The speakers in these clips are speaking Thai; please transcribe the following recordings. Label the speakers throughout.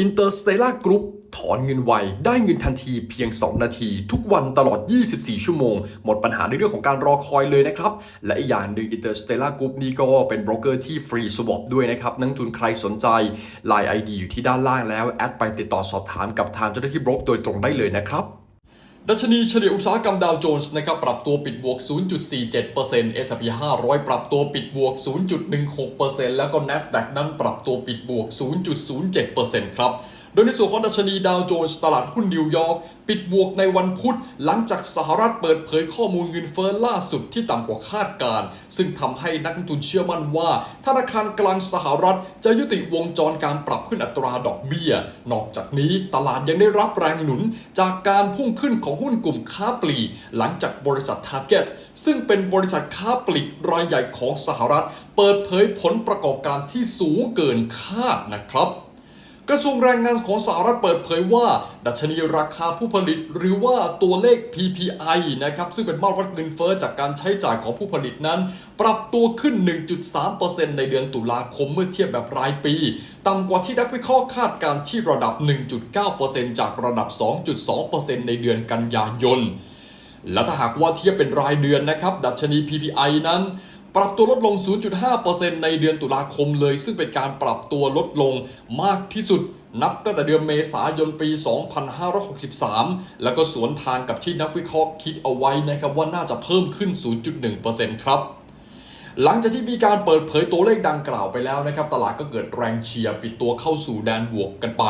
Speaker 1: Interstellar Group ถอนเงินไว ได้เงินทันทีเพียง 2 นาที ทุกวันตลอด 24 ชั่วโมง หมดปัญหาในเรื่องของการรอคอยเลยนะครับ และอีกอย่างหนึ่ง Interstellar Group นี่ก็เป็นบรกเกอร์ที่ฟรีสวอปด้วยนะครับ นักทุนใครสนใจ Line ID อยู่ที่ด้านล่างแล้ว แอดไปติดต่อสอบถามกับทางเจ้าหน้าที่บรกโดยตรงได้เลยนะครับ ดัชนีเฉลี่ยอุตสาหกรรมดาวโจนส์นะครับปรับตัวปิดบวก 0.47% S&P 500 ปรับตัวปิดบวก 0.16%แล้วก็ NASDAQ นั้นปรับตัวปิดบวก 0.07%ครับ โดยในส่วนของดัชนีดาวโจนส์ตลาดหุ้นนิวยอร์กปิดบวกในวันพุธ หลังจากสหรัฐเปิดเผยข้อมูลเงินเฟ้อล่าสุดที่ต่ำกว่าคาดการ ซึ่งทำให้นักลงทุนเชื่อมั่นว่า ธนาคารกลางสหรัฐจะยุติวงจรการปรับขึ้นอัตราดอกเบี้ย นอกจากนี้ตลาดยังได้รับแรงหนุนจากการพุ่งขึ้นของหุ้นกลุ่มค้าปลีก หลังจากบริษัท Target ซึ่งเป็นบริษัทค้าปลีกรายใหญ่ของสหรัฐ เปิดเผยผลประกอบการที่สูงเกินคาดนะครับ กระทรวงแรงงานของสหรัฐเปิดเผยว่า ดัชนีราคาผู้ผลิตหรือว่าตัวเลข PPI นะครับซึ่งเป็นมาตรวัดเงินเฟ้อจากการใช้จ่ายของผู้ผลิตนั้น ปรับตัวขึ้น 1.3%ในเดือนตุลาคมเมื่อเทียบแบบรายปี ต่ำกว่าที่นักวิเคราะห์คาดการณ์ที่ระดับ 1.9%จากระดับ 2.2%ในเดือนกันยายนและถ้าหากว่าเทียบเป็นรายเดือนนะครับ ดัชนี PPI นั้น ปรับตัวลดลง 0.5%ในเดือนตุลาคมเลย ซึ่งเป็นการปรับตัวลดลงมากที่สุดนับตั้งแต่เดือนเมษายนปี 2563 แล้วก็สวนทางกับที่นักวิเคราะห์คิดเอาไว้นะครับว่าน่าจะเพิ่มขึ้น 0.1%ครับ หลังจากที่มีการเปิดเผยตัวเลขดังกล่าวไปแล้วนะครับ ตลาดก็เกิดแรงเชียร์ปิดตัวเข้าสู่แดนบวกกันไป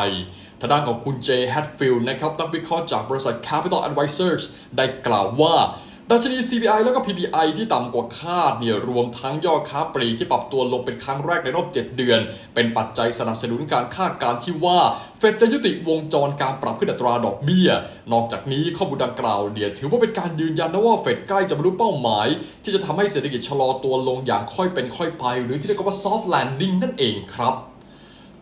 Speaker 1: ทางด้านของคุณเจ แฮตฟิลด์นะครับนักวิเคราะห์จากบริษัท Capital Advisors ได้กล่าวว่า ดัชนี CPI แล้วก็ PPI ที่ต่ำกว่าคาดเนี่ยรวมทั้งยอดค้าปลีกที่ปรับตัวลงเป็นครั้งแรกในรอบ 7 เดือน เป็นปัจจัยสนับสนุนการคาดการณ์ที่ว่า เฟดจะยุติวงจรการปรับขึ้นอัตราดอกเบี้ย นอกจากนี้ข้อมูลดังกล่าวเนี่ยถือว่าเป็นการยืนยันนะว่าเฟดใกล้จะบรรลุเป้าหมาย ที่จะทำให้เศรษฐกิจชะลอตัวลงอย่างค่อยเป็นค่อยไป หรือที่เรียกว่า soft landing นั่นเองครับ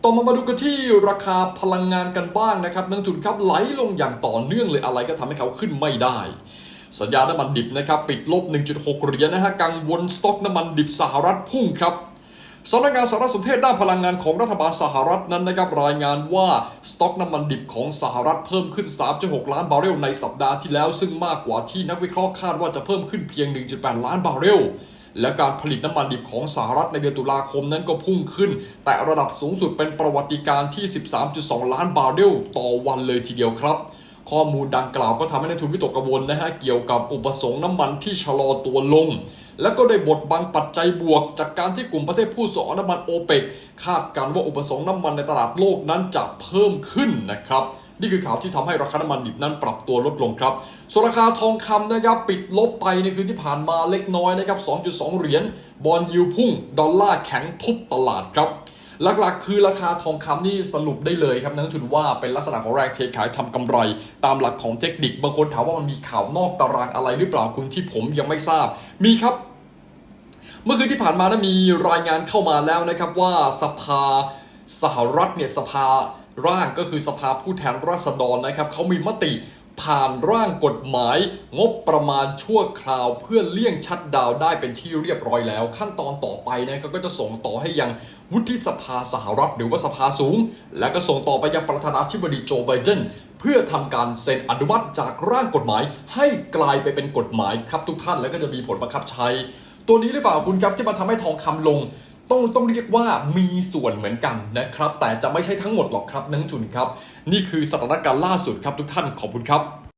Speaker 1: ต่อมามาดูกันที่ราคาพลังงานกันบ้างนะครับนักลงทุนครับไหลลงอย่างต่อเนื่องเลยอะไรก็ทำให้เขาขึ้นไม่ได้ สัญญาน้ำมันดิบนะครับปิดลบ 1.6 เหรียญนะฮะกังวลสต็อกน้ำมันดิบสหรัฐพุ่งครับสำนักงานสารสนเทศด้านพลังงานของรัฐบาลสหรัฐนั้นนะครับรายงานว่า สต็อกน้ำมันดิบของสหรัฐเพิ่มขึ้น 3.6 ล้านบาร์เรลในสัปดาห์ที่แล้ว ซึ่งมากกว่าที่นักวิเคราะห์คาดว่าจะเพิ่มขึ้นเพียง 1.8 ล้านบาร์เรลและการผลิตน้ำมันดิบของสหรัฐในเดือนตุลาคมนั้นก็พุ่งขึ้น แต่ระดับสูงสุดเป็นประวัติการที่ 13.2 ล้านบาร์เรลต่อวันเลยทีเดียวครับ ข้อมูลดังกล่าวก็ทำให้นักทุนวิตกกังวลนะฮะเกี่ยวกับอุปสงค์น้ำมันที่ชะลอตัวลง และก็ได้บทบังปัจจัยบวก จากการที่กลุ่มประเทศผู้ส่งออกน้ำมันโอเปกคาดการว่าอุปสงค์น้ำมันในตลาดโลกนั้นจะเพิ่มขึ้นนะครับนี่คือข่าวที่ทำให้ราคาน้ำมันดิบนั้นปรับตัวลดลงครับส่วนราคาทองคำนะครับปิดลบไปในคืนที่ผ่านมาเล็กน้อยนะครับ 2.2 เหรียญ บอลยิวพุ่ง ดอลลาร์แข็งทุบตลาดครับ หลักๆ คือราคาทองคำนี่สรุปได้เลยครับนักทุนว่าเป็นลักษณะของแรงเทขายทำกำไร ตามหลักของเทคนิคบางคนถามว่ามันมีข่าวนอกตารางอะไรหรือเปล่าคุณที่ผมยังไม่ทราบ มีครับ เมื่อคืนที่ผ่านมานะมีรายงานเข้ามาแล้วนะครับว่าสภาสหรัฐเนี่ยสภาร่างก็คือสภาผู้แทนราษฎรนะครับเขามีมติ ผ่านร่างกฎหมายงบประมาณชั่วคราวเพื่อเลี่ยงชัดดาวได้เป็นที่เรียบร้อยแล้ว ขั้นตอนต่อไปนะครับก็จะส่งต่อให้ยังวุฒิสภาสหรัฐหรือว่าสภาสูง และก็ส่งต่อไปยังประธานาธิบดีโจไบเดนเพื่อทำการเซ็นอนุมัติจากร่างกฎหมาย ให้กลายไปเป็นกฎหมายครับทุกท่าน แล้วก็จะมีผลบังคับใช้ ตัวนี้หรือเปล่าคุณครับที่มันทำให้ทองคำลง ต้องต้องเรียกว่ามีส่วนเหมือนกันนะครับ แต่จะไม่ใช่ทั้งหมดหรอกครับนักทุนครับ นี่คือสถานการณ์ล่าสุดครับทุกท่านขอบคุณครับ